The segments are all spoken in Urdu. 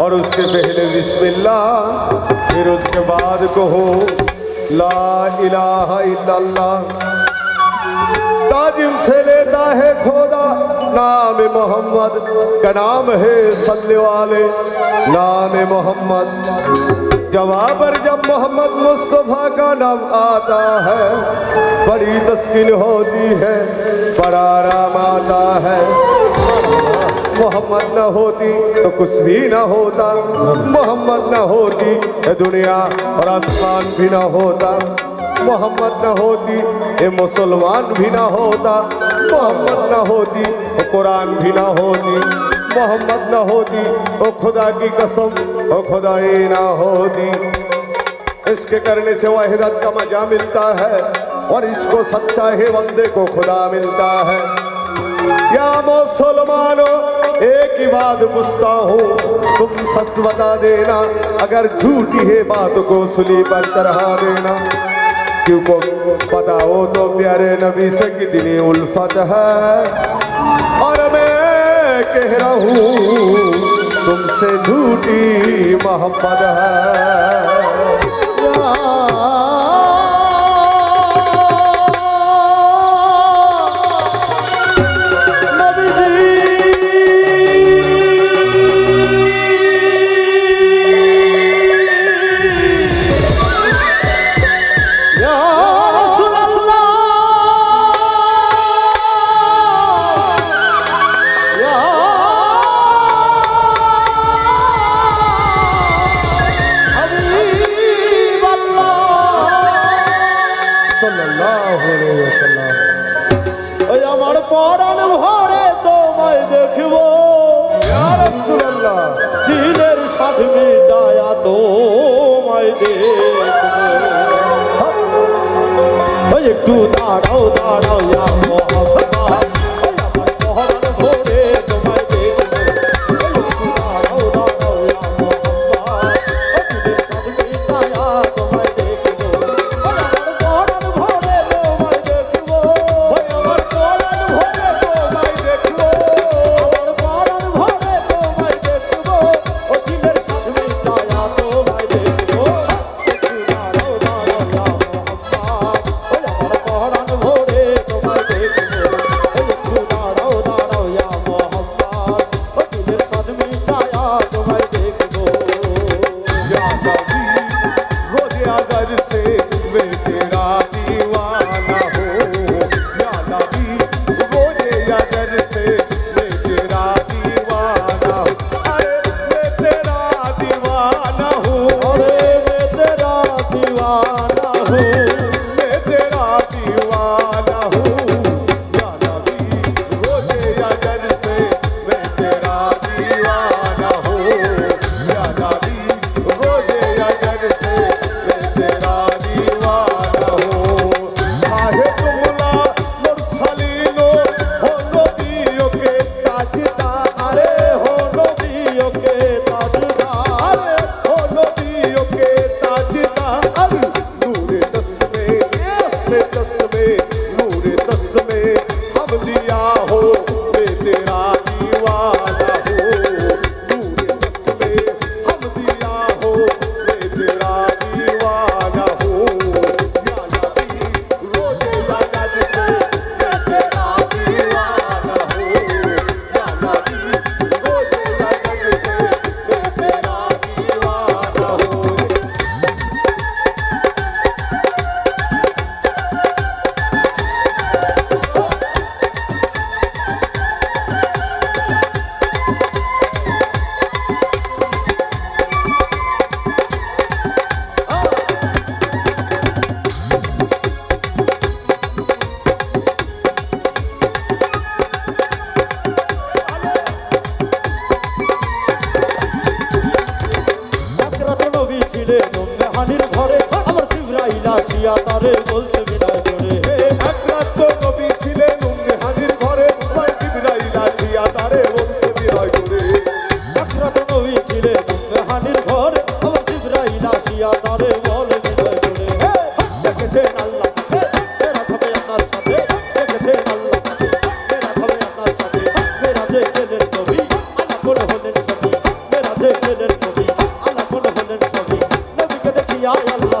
اور اس کے پہلے بسم اللہ، پھر اس کے بعد کہو، لا الہ الا اللہ۔ تعظیم سے لیتا ہے خدا نام محمد، کا نام ہے صلی والے نام محمد۔ جواب پر جب محمد مصطفیٰ کا نام آتا ہے، بڑی تسکین ہوتی ہے، بڑا رام آتا ہے۔ محمد نہ ہوتی تو کچھ بھی نہ ہوتا۔ محمد نہ ہوتی ہے دنیا اور آسمان بھی نہ ہوتا۔ محمد نہ ہوتی اے مسلمان بھی نہ ہوتا۔ محمد نہ ہوتی اے قرآن بھی نہ ہوتی۔ محمد نہ ہوتی او خدا کی قسم، او خدا ہی نہ ہوتی۔ اس کے کرنے سے واحدت کا مزہ ملتا ہے اور اس کو سچا ہی بندے کو خدا ملتا ہے۔ یا مسلمانوں ایک ہی بات پوچھتا ہوں، تم سس بتا دینا، اگر جھوٹی ہے بات کو سلی پر چڑھا دینا۔ کیوں کو پتا ہو تو پیارے نبی سے کتنی الفت ہے۔ اور میں کہہ رہا ہوں، تم سے جھوٹی محبت ہے۔ ওই আমার পরাণ ভরে তোমায় দেখব। দিনের সাথ মিটায়া তোমায় দেখব। একটু দাঁড়াও দাঁড়াও তারে বলছে বিদায় করে। একরাত কবি ছিলেন উম্মে হাজির ঘরে উপায় বিদায় নাচিয়া তারে বলছে বিদায় করে। একরাত কবি ছিলেন উম্মে হাজির ঘরে আমার জিব্রাইল নাচিয়া তারে বলে বিদায় করে। দেখেছেন আল্লাহ এরা তবে আপনার সাথে দেখেছেন আল্লাহ এরা তবে আপনার সাথে মেরা যে গেলেন কবি আল্লাহ করে হলেন ছবি মেরা যে গেলেন কবি আল্লাহ করে হলেন ছবি নবীকে দেখিয়া আল্লাহ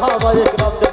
সাহাবায়ে کرام